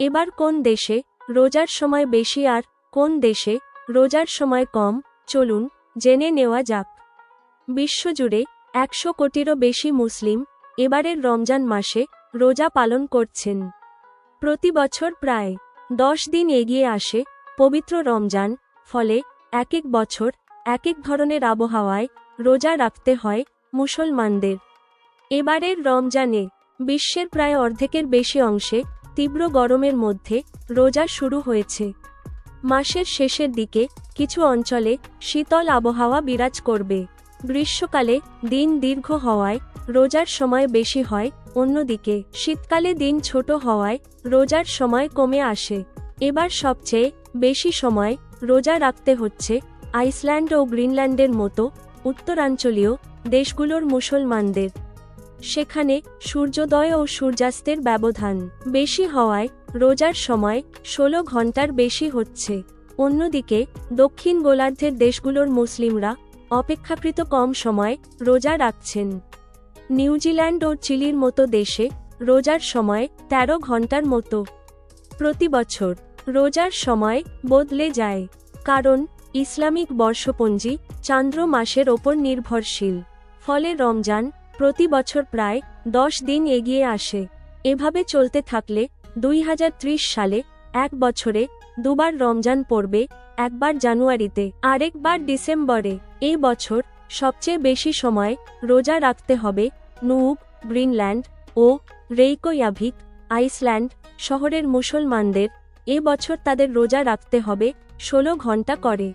এবার কোন দেশে রোজার সময় বেশি আর কোন দেশে রোজার সময় কম, চলুন জেনে নেওয়া যাক। বিশ্বজুড়ে একশো কোটিরও বেশি মুসলিম এবারের রমজান মাসে রোজা পালন করছেন। প্রতি বছর প্রায় দশ দিন এগিয়ে আসে পবিত্র রমজান, ফলে এক এক বছর এক এক ধরনের আবহাওয়ায় রোজা রাখতে হয় মুসলমানদের। এবারের রমজানে বিশ্বের প্রায় অর্ধেকের বেশি অংশে তীব্র গরমের মধ্যে রোজা শুরু হয়েছে। মাসের শেষের দিকে কিছু অঞ্চলে শীতল আবহাওয়া বিরাজ করবে। গ্রীষ্মকালে দিন দীর্ঘ হওয়ায় রোজার সময় বেশি হয়, অন্যদিকে শীতকালে দিন ছোট হওয়ায় রোজার সময় কমে আসে। এবার সবচেয়ে বেশি সময় রোজা রাখতে হচ্ছে আইসল্যান্ড ও গ্রিনল্যান্ডের মতো উত্তরাঞ্চলীয় দেশগুলোর মুসলমানদের। সেখানে সূর্যোদয় ও সূর্যাস্তের ব্যবধান বেশি হওয়ায় রোজার সময় ষোলো ঘণ্টার বেশি হচ্ছে। অন্যদিকে, দক্ষিণ গোলার্ধের দেশগুলোর মুসলিমরা অপেক্ষাকৃত কম সময় রোজা রাখছেন। নিউজিল্যান্ড ও চিলির মতো দেশে রোজার সময় ১৩ ঘণ্টার মতো। প্রতি বছর রোজার সময় বদলে যায়, কারণ ইসলামিক বর্ষপঞ্জি চান্দ্র মাসের ওপর নির্ভরশীল। ফলে রমজান প্রতি বছর প্রায় দশ দিন এগিয়ে আসে। এভাবে চলতে থাকলে দুই হাজার ত্রিশ সালে এক বছরে দুবার রমজান পড়বে, একবার জানুয়ারিতে, আরেকবার ডিসেম্বরে। এ বছর সবচেয়ে বেশি সময় রোজা রাখতে হবে নুব, গ্রিনল্যান্ড ও রেইকোয়াভিক, আইসল্যান্ড শহরের মুসলমানদের। এ বছর তাদের রোজা রাখতে হবে ষোলো ঘণ্টা করে।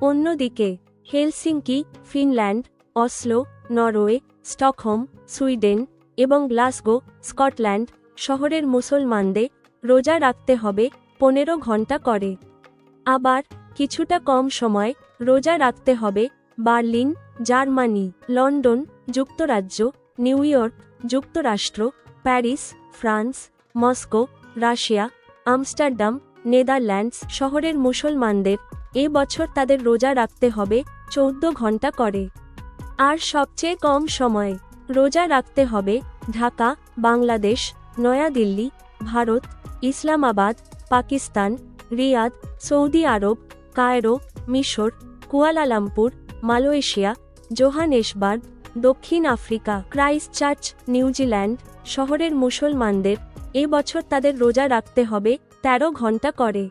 অন্যদিকে Helsinki, Finland, Oslo, Norway Stockholm, Sweden এবং গ্লাসগো, স্কটল্যান্ড শহরের মুসলমানদের রোজা রাখতে হবে পনেরো ঘণ্টা করে। আবার কিছুটা কম সময় রোজা রাখতে হবে বার্লিন, জার্মানি, লন্ডন, যুক্তরাজ্য, নিউ ইয়র্ক, যুক্তরাষ্ট্র, Paris, France, Moscow, Russia, Amsterdam, Netherlands শহরের মুসলমানদের এ বছর তাদের রোজা রাখতে হবে চৌদ্দ ঘণ্টা করে। আর সবচেয়ে কম সময়ে রোজা রাখতে হবে Dhaka, Bangladesh, New Delhi, Bharat, Islamabad, Pakistan, Riyadh, Saudi Arab, Cairo, মিশর, কুয়ালালামপুর, মালয়েশিয়া, জোহানেসবার্গ, দক্ষিণ আফ্রিকা, ক্রাইস্টচার্চ, নিউজিল্যান্ড, শহরের মুসলমানদের এ বছর তাদের রোজা রাখতে হবে ১৩ ঘণ্টা করে।